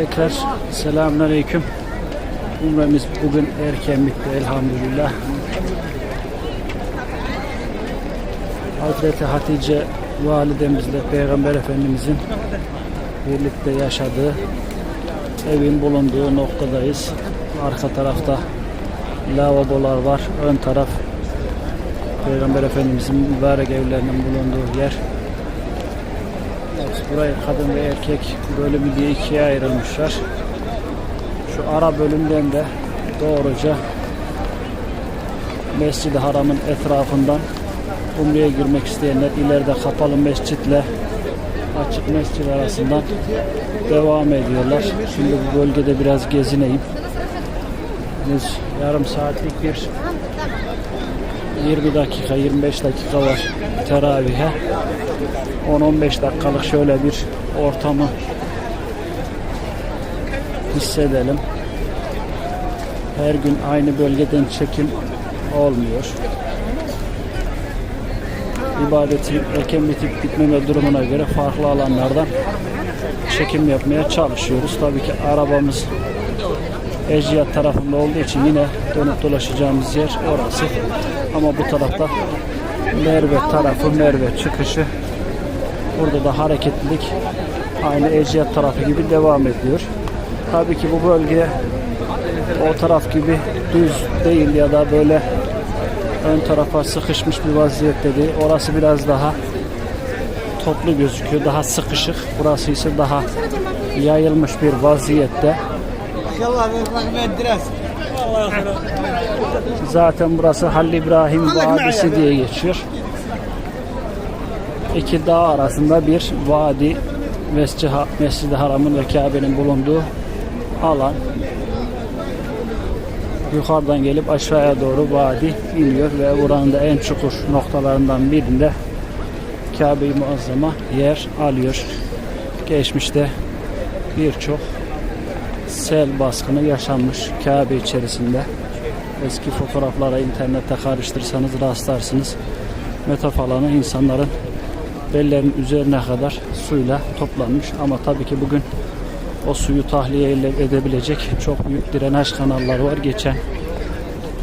Tekrar selamünaleyküm. Umremiz bugün erken bitti elhamdülillah. Hazreti Hatice validemizle Peygamber Efendimizin birlikte yaşadığı evin bulunduğu noktadayız. Arka tarafta lavabolar var. Ön taraf Peygamber Efendimizin mübarek evlerinin bulunduğu yer. Burayı kadın ve erkek bölümü diye ikiye ayrılmışlar. Şu ara bölümden de doğruca Mescid-i Haram'ın etrafından Umre'ye girmek isteyenler ileride kapalı mescitle açık mescid arasından devam ediyorlar. Şimdi bu bölgede biraz gezineyim. Henüz yarım saatlik bir 20 dakika 25 dakika var teravihe 10-15 dakikalık şöyle bir ortamı hissedelim. Her gün aynı bölgeden çekim olmuyor. İbadetin erken bitip bitmeme durumuna göre farklı alanlardan çekim yapmaya çalışıyoruz. Tabii ki arabamız Eciyat tarafında olduğu için yine dönüp dolaşacağımız yer orası. Ama bu tarafta Merve tarafı, Merve çıkışı. Burada da hareketlilik aynı Eciyat tarafı gibi devam ediyor. Tabii ki bu bölge o taraf gibi düz değil ya da böyle ön tarafa sıkışmış bir vaziyette değil. Orası biraz daha toplu gözüküyor. Daha sıkışık. Burası ise daha yayılmış bir vaziyette. Zaten burası Halil İbrahim Vadisi diye geçiyor. İki dağ arasında bir vadi Mescid- Mescid-i Haram'ın ve Kabe'nin bulunduğu alan. Yukarıdan gelip aşağıya doğru vadi iniyor ve buranın da en çukur noktalarından birinde Kabe-i Muazzama yer alıyor. Geçmişte birçok sel baskını yaşanmış Kabe içerisinde. Eski fotoğraflara internette karıştırırsanız rastlarsınız. Metaf alanı insanların bellerin üzerine kadar suyla toplanmış. Ama tabii ki bugün o suyu tahliye edebilecek çok büyük drenaj kanalları var. Geçen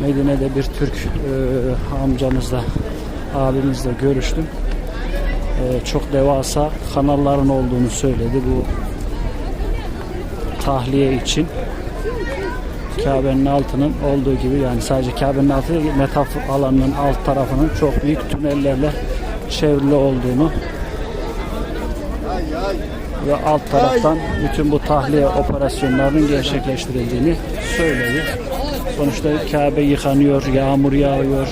Medine'de bir Türk e, amcamızla abimizle görüştüm. E, çok devasa kanalların olduğunu söyledi bu tahliye için. Kabe'nin altının olduğu gibi yani sadece Kabe'nin altı değil, metaf alanının alt tarafının çok büyük tünellerle çevrili olduğunu ve alt taraftan bütün bu tahliye operasyonlarının gerçekleştirildiğini söyledi. Sonuçta Kabe yıkanıyor, yağmur yağıyor,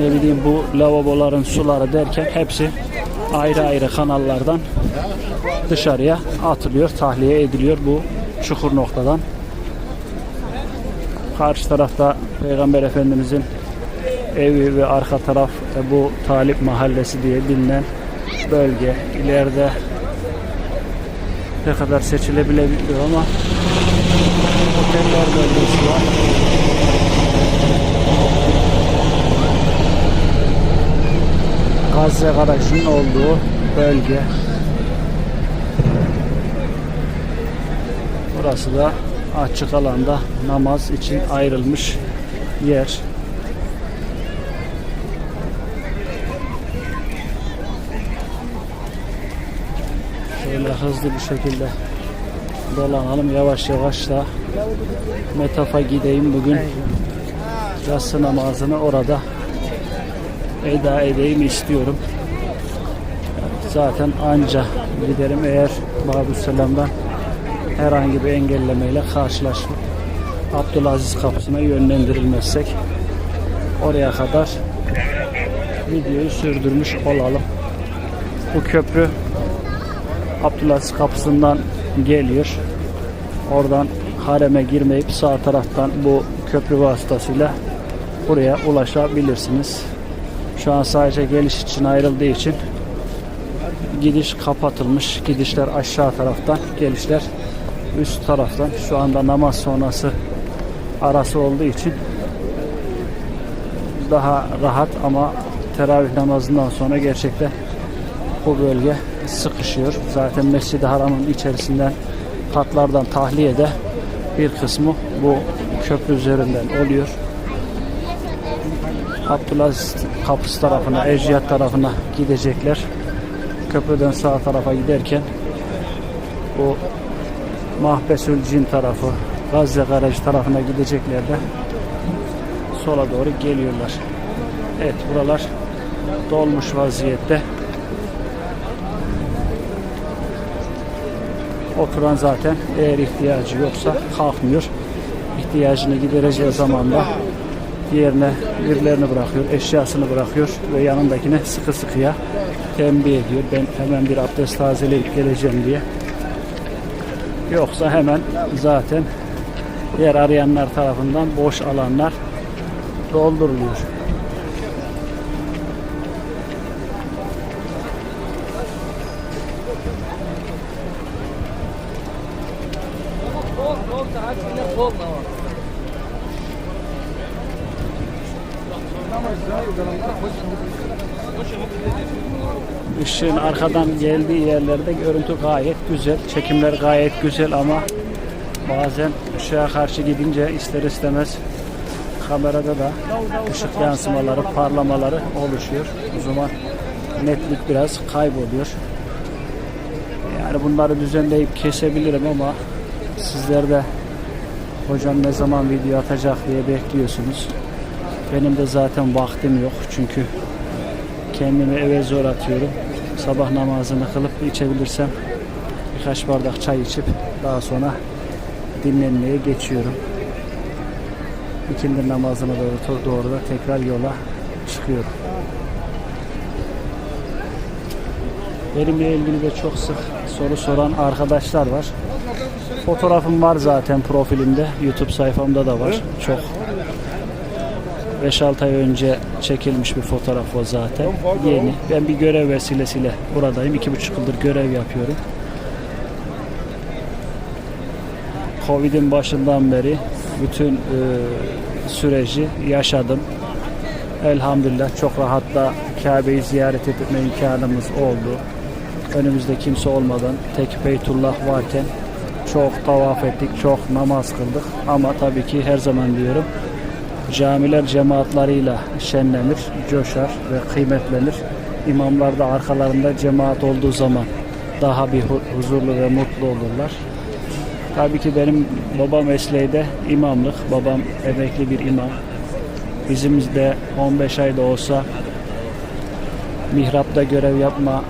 ne bileyim bu lavaboların suları derken hepsi ayrı ayrı kanallardan dışarıya atılıyor, tahliye ediliyor bu çukur noktadan. Karşı tarafta Peygamber Efendimizin evi ve arka taraf e, bu Talip Mahallesi diye bilinen bölge. İleride ne kadar seçilebilir ama oteller bölgesi var. Gazze garajının olduğu bölge. Burası da açık alanda namaz için ayrılmış yer. Şöyle hızlı bir şekilde dolanalım yavaş yavaş da Metaf'a gideyim bugün yatsı namazını orada eda edeyim istiyorum. Zaten anca giderim eğer Babüsselam'dan herhangi bir engellemeyle karşılaşma Abdülaziz kapısına yönlendirilmezsek oraya kadar videoyu sürdürmüş olalım. Bu köprü Abdülaziz kapısından geliyor. Oradan hareme girmeyip sağ taraftan bu köprü vasıtasıyla buraya ulaşabilirsiniz. Şu an sadece geliş için ayrıldığı için gidiş kapatılmış. Gidişler aşağı taraftan, gelişler üst taraftan. Şu anda namaz sonrası arası olduğu için daha rahat ama teravih namazından sonra gerçekten bu bölge sıkışıyor. Zaten Mescid-i Haram'ın içerisinden katlardan tahliyede bir kısmı bu köprü üzerinden oluyor. Abdülaziz kapısı tarafına, Eciyat tarafına gidecekler. Köprüden sağ tarafa giderken bu Mahbesül Cin tarafı, Gazze Garajı tarafına gidecekler de sola doğru geliyorlar. Evet buralar dolmuş vaziyette. Oturan zaten eğer ihtiyacı yoksa kalkmıyor. İhtiyacını gidereceği zaman da yerine birilerini bırakıyor, eşyasını bırakıyor ve yanındakine sıkı sıkıya tembih ediyor. Ben hemen bir abdest tazeleyip geleceğim diye. Yoksa hemen zaten yer arayanlar tarafından boş alanlar dolduruluyor. Işığın arkadan geldiği yerlerde görüntü gayet güzel. Çekimler gayet güzel ama bazen ışığa karşı gidince ister istemez kamerada da ışık yansımaları, parlamaları oluşuyor. O zaman netlik biraz kayboluyor. Yani bunları düzenleyip kesebilirim ama sizler de hocam ne zaman video atacak diye bekliyorsunuz. Benim de zaten vaktim yok çünkü kendimi eve zor atıyorum. Sabah namazını kılıp içebilirsem birkaç bardak çay içip daha sonra dinlenmeye geçiyorum. İkindi namazına doğru, doğru da tekrar yola çıkıyorum. Benimle ilgili de çok sık soru soran arkadaşlar var. Fotoğrafım var zaten profilimde. YouTube sayfamda da var. Çok 5-6 ay önce çekilmiş bir fotoğraf o zaten. Yeni. Ben bir görev vesilesiyle buradayım. 2,5 yıldır görev yapıyorum. Covid'in başından beri bütün e, süreci yaşadım. Elhamdülillah çok rahatla Kabe'yi ziyaret etme imkanımız oldu. Önümüzde kimse olmadan tek Beytullah varken çok tavaf ettik, çok namaz kıldık. Ama tabii ki her zaman diyorum camiler cemaatlarıyla şenlenir, coşar ve kıymetlenir. İmamlar da arkalarında cemaat olduğu zaman daha bir hu- huzurlu ve mutlu olurlar. Tabii ki benim baba mesleği de imamlık. Babam emekli bir imam. Bizim de 15 ayda olsa mihrapta görev yapma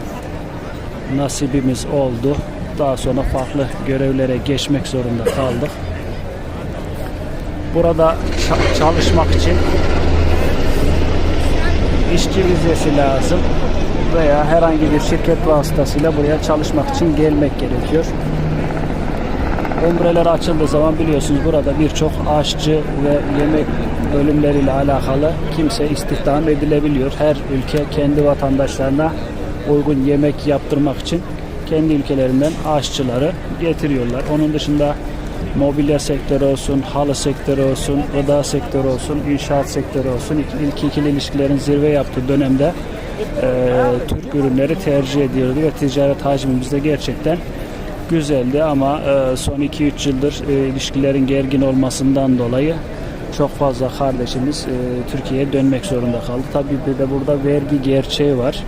nasibimiz oldu. Daha sonra farklı görevlere geçmek zorunda kaldık. Burada ça- çalışmak için işçi vizesi lazım veya herhangi bir şirket vasıtasıyla buraya çalışmak için gelmek gerekiyor. Umreler açıldığı zaman biliyorsunuz burada birçok aşçı ve yemek bölümleriyle alakalı kimse istihdam edilebiliyor. Her ülke kendi vatandaşlarına uygun yemek yaptırmak için kendi ülkelerinden aşçıları getiriyorlar. Onun dışında mobilya sektörü olsun, halı sektörü olsun, gıda sektörü olsun, inşaat sektörü olsun ilk, ikili ilişkilerin zirve yaptığı dönemde e, Türk ürünleri tercih ediyordu ve ticaret hacmimiz de gerçekten güzeldi ama e, son 2-3 yıldır e, ilişkilerin gergin olmasından dolayı çok fazla kardeşimiz e, Türkiye'ye dönmek zorunda kaldı. Tabii bir de burada vergi gerçeği var.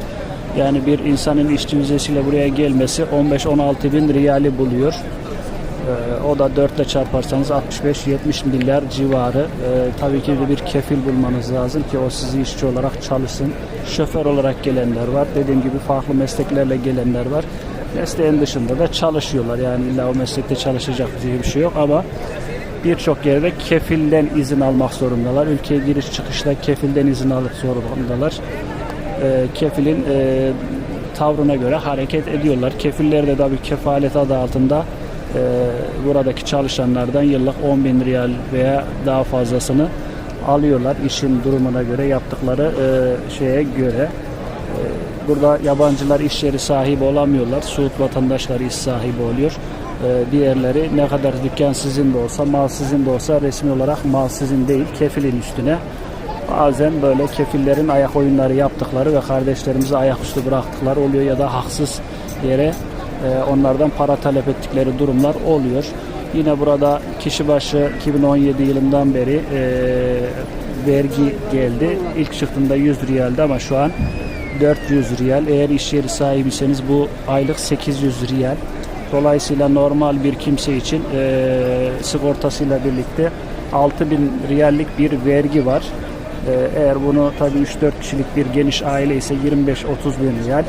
Yani bir insanın işçi vizesiyle buraya gelmesi 15-16 bin riyali buluyor. Ee, o da 4 ile çarparsanız 65-70 milyar civarı. Ee, tabii ki de bir kefil bulmanız lazım ki o sizi işçi olarak çalışsın. Şoför olarak gelenler var. Dediğim gibi farklı mesleklerle gelenler var. Mesleğin dışında da çalışıyorlar. Yani illa o meslekte çalışacak diye bir şey yok ama birçok yerde kefilden izin almak zorundalar. Ülkeye giriş çıkışta kefilden izin alıp zorundalar. Ee, kefilin e, tavrına göre hareket ediyorlar. Kefiller de tabii kefalet adı altında e, buradaki çalışanlardan yıllık 10 bin riyal veya daha fazlasını alıyorlar işin durumuna göre yaptıkları e, şeye göre. E, burada yabancılar iş yeri sahibi olamıyorlar. Suud vatandaşları iş sahibi oluyor. E, diğerleri ne kadar dükkan sizin de olsa, mal sizin de olsa resmi olarak mal sizin değil, kefilin üstüne. Bazen böyle kefillerin ayak oyunları yaptıkları ve kardeşlerimizi ayaküstü bıraktıkları oluyor ya da haksız yere e, onlardan para talep ettikleri durumlar oluyor. Yine burada kişi başı 2017 yılından beri e, vergi geldi. İlk çıktığında 100 riyaldi ama şu an 400 riyal. Eğer iş yeri sahibiyseniz bu aylık 800 riyal. Dolayısıyla normal bir kimse için e, sigortasıyla birlikte 6000 riyallik bir vergi var. E, eğer bunu tabii 3-4 kişilik bir geniş aile ise 25-30 bin riyal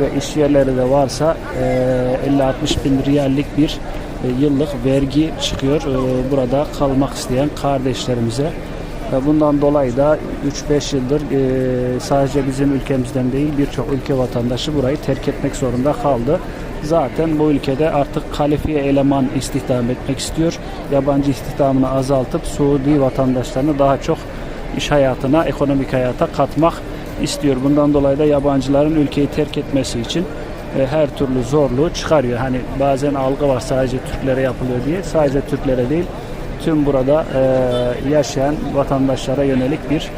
ve iş yerleri de varsa e, 50-60 bin riyallik bir e, yıllık vergi çıkıyor e, burada kalmak isteyen kardeşlerimize. Ve Bundan dolayı da 3-5 yıldır e, sadece bizim ülkemizden değil birçok ülke vatandaşı burayı terk etmek zorunda kaldı. Zaten bu ülkede artık kalifiye eleman istihdam etmek istiyor. Yabancı istihdamını azaltıp Suudi vatandaşlarını daha çok iş hayatına, ekonomik hayata katmak istiyor. Bundan dolayı da yabancıların ülkeyi terk etmesi için e, her türlü zorluğu çıkarıyor. Hani bazen algı var sadece Türklere yapılıyor diye. Sadece Türklere değil, tüm burada e, yaşayan vatandaşlara yönelik bir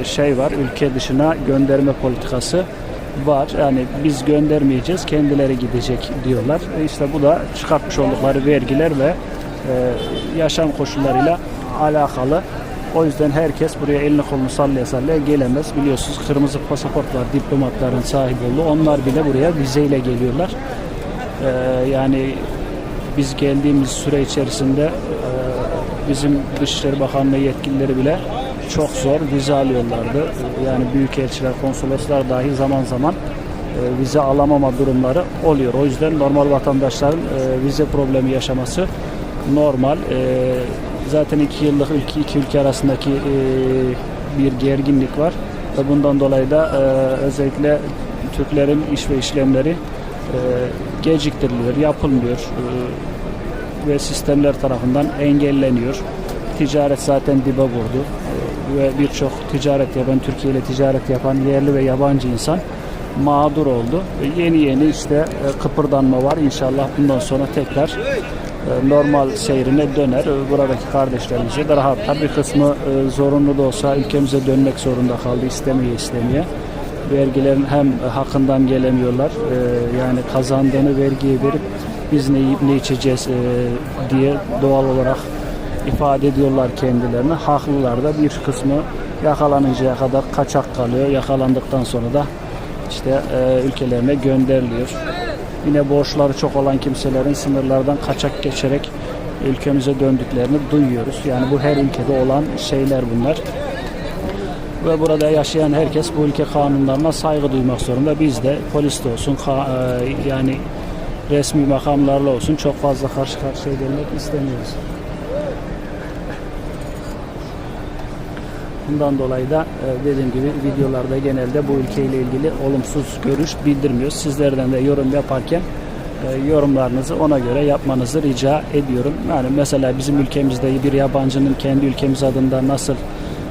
e, şey var. Ülke dışına gönderme politikası var. Yani biz göndermeyeceğiz, kendileri gidecek diyorlar. E, İşte bu da çıkartmış oldukları vergiler ve yaşam koşullarıyla alakalı. O yüzden herkes buraya elini kolunu sallaya sallaya gelemez. Biliyorsunuz kırmızı pasaport var, diplomatların sahibi olduğu. Onlar bile buraya vizeyle geliyorlar. E, yani biz geldiğimiz süre içerisinde e, bizim Dışişleri Bakanlığı yetkilileri bile çok zor vize alıyorlardı. Yani büyükelçiler, konsoloslar dahi zaman zaman e, vize alamama durumları oluyor. O yüzden normal vatandaşların e, vize problemi yaşaması normal. E, zaten iki yıllık ülke, iki ülke arasındaki e, bir gerginlik var. Ve bundan dolayı da e, özellikle Türklerin iş ve işlemleri e, geciktiriliyor, yapılmıyor e, ve sistemler tarafından engelleniyor. Ticaret zaten dibe vurdu E, ve birçok ticaret yapan, Türkiye ile ticaret yapan yerli ve yabancı insan mağdur oldu. E, Yeni yeni işte e, kıpırdanma var. İnşallah bundan sonra tekrar normal seyrine döner. E, Buradaki kardeşlerimize de rahatlar. Bir kısmı e, zorunlu da olsa ülkemize dönmek zorunda kaldı istemeye istemeye vergilerin hem hakkından gelemiyorlar e, yani kazandığını vergiye verip biz ne yiyip ne içeceğiz e, diye doğal olarak ifade ediyorlar kendilerini. Haklılar da bir kısmı yakalanıncaya kadar kaçak kalıyor. Yakalandıktan sonra da işte e, ülkelerine gönderiliyor. Yine borçları çok olan kimselerin sınırlardan kaçak geçerek ülkemize döndüklerini duyuyoruz. Yani bu her ülkede olan şeyler bunlar ve burada yaşayan herkes bu ülke kanunlarına saygı duymak zorunda. Biz de polis de olsun, e, yani resmi makamlarla olsun çok fazla karşı karşıya gelmek istemiyoruz. Bundan dolayı da e, dediğim gibi videolarda genelde bu ülkeyle ilgili olumsuz görüş bildirmiyoruz. Sizlerden de yorum yaparken e, yorumlarınızı ona göre yapmanızı rica ediyorum. Yani mesela bizim ülkemizde bir yabancının kendi ülkemiz adında nasıl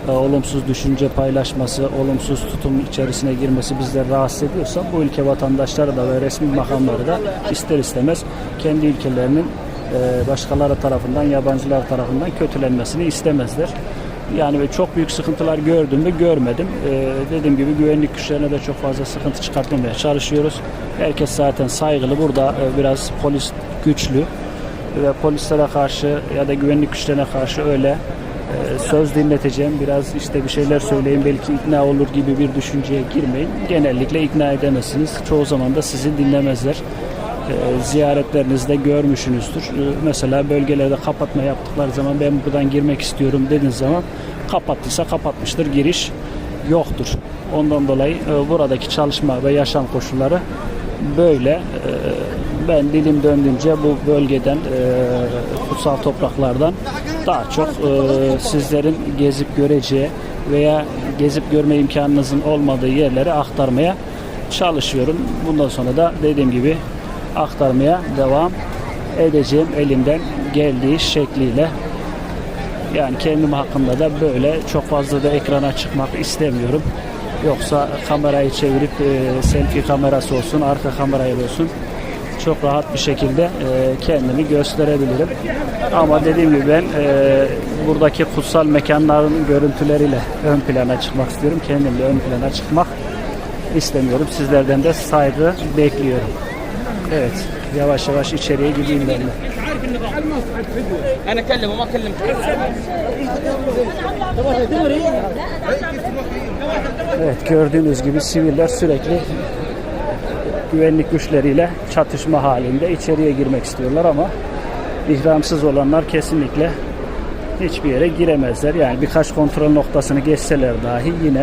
e, olumsuz düşünce paylaşması, olumsuz tutum içerisine girmesi bizleri rahatsız ediyorsa bu ülke vatandaşları da ve resmi makamları da ister istemez kendi ülkelerinin başkaları tarafından, yabancılar tarafından kötülenmesini istemezler. Yani ve çok büyük sıkıntılar gördüm mü görmedim. Ee, dediğim gibi güvenlik güçlerine de çok fazla sıkıntı çıkartmamaya çalışıyoruz. Herkes zaten saygılı. Burada e, biraz polis güçlü ve polislere karşı ya da güvenlik güçlerine karşı öyle e, söz dinleteceğim. Biraz işte bir şeyler söyleyin belki ikna olur gibi bir düşünceye girmeyin. Genellikle ikna edemezsiniz. Çoğu zaman da sizi dinlemezler. E, ziyaretlerinizde görmüşsünüzdür. E, mesela bölgelerde kapatma yaptıkları zaman ben buradan girmek istiyorum dediğiniz zaman kapattıysa kapatmıştır. Giriş yoktur. Ondan dolayı e, buradaki çalışma ve yaşam koşulları böyle. Ben dilim döndüğünce bu bölgeden kutsal topraklardan daha çok sizlerin gezip göreceği veya gezip görme imkanınızın olmadığı yerlere aktarmaya çalışıyorum. Bundan sonra da dediğim gibi aktarmaya devam edeceğim elimden geldiği şekliyle. Yani kendim hakkında da böyle çok fazla da ekrana çıkmak istemiyorum. Yoksa kamerayı çevirip e, selfie kamerası olsun, arka kamerayı olsun çok rahat bir şekilde e, kendimi gösterebilirim. Ama dediğim gibi ben e, buradaki kutsal mekanların görüntüleriyle ön plana çıkmak istiyorum. Kendimle ön plana çıkmak istemiyorum. Sizlerden de saygı bekliyorum. Evet. Yavaş yavaş içeriye gideyim ben de. انا اكلمه ما كلمت Evet gördüğünüz gibi siviller sürekli güvenlik güçleriyle çatışma halinde içeriye girmek istiyorlar ama ihramsız olanlar kesinlikle hiçbir yere giremezler. Yani birkaç kontrol noktasını geçseler dahi yine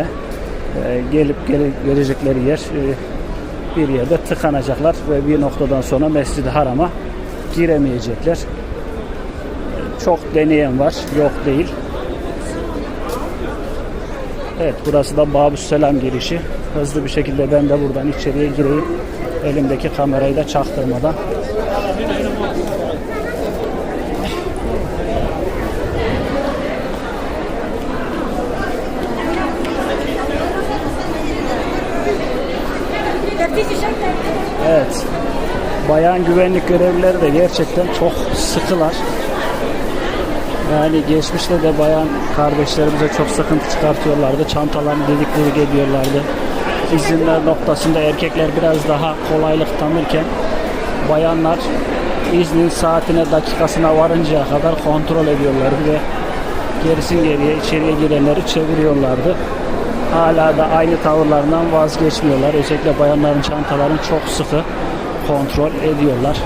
e, gelip gele- gelecekleri yer e, bir yerde tıkanacaklar ve bir noktadan sonra Mescid-i Haram'a giremeyecekler. Çok deneyen var, yok değil. Evet burası da Babüsselam girişi. Hızlı bir şekilde ben de buradan içeriye gireyim. Elimdeki kamerayı da çaktırmadan. Evet. Bayan güvenlik görevlileri de gerçekten çok sıkılar. Yani geçmişte de bayan kardeşlerimize çok sıkıntı çıkartıyorlardı. Çantalarını dedik dedik ediyorlardı. İzinler noktasında erkekler biraz daha kolaylık tanırken bayanlar iznin saatine dakikasına varıncaya kadar kontrol ediyorlardı ve gerisin geriye içeriye girenleri çeviriyorlardı. Hala da aynı tavırlarından vazgeçmiyorlar. Özellikle bayanların çantalarını çok sıkı kontrol ediyorlar.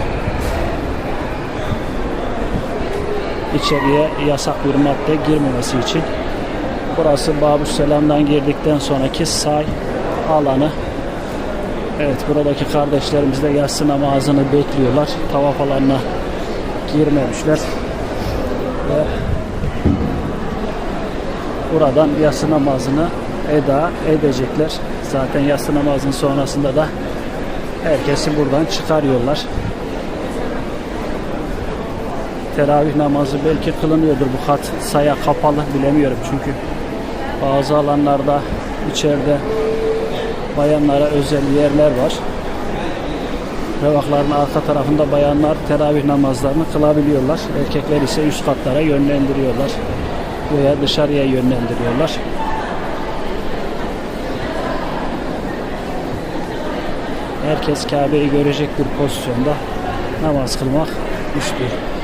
içeriye yasak bir madde girmemesi için. Burası Babüsselam'dan girdikten sonraki say alanı. Evet buradaki kardeşlerimiz de yatsı namazını bekliyorlar. Tavaf alanına girmemişler. Ve buradan yatsı namazını eda edecekler. Zaten yatsı namazının sonrasında da herkesi buradan çıkarıyorlar teravih namazı belki kılınıyordur bu kat saya kapalı bilemiyorum çünkü bazı alanlarda içeride bayanlara özel yerler var. Revakların arka tarafında bayanlar teravih namazlarını kılabiliyorlar. Erkekler ise üst katlara yönlendiriyorlar veya dışarıya yönlendiriyorlar. Herkes Kabe'yi görecek bir pozisyonda namaz kılmak istiyor.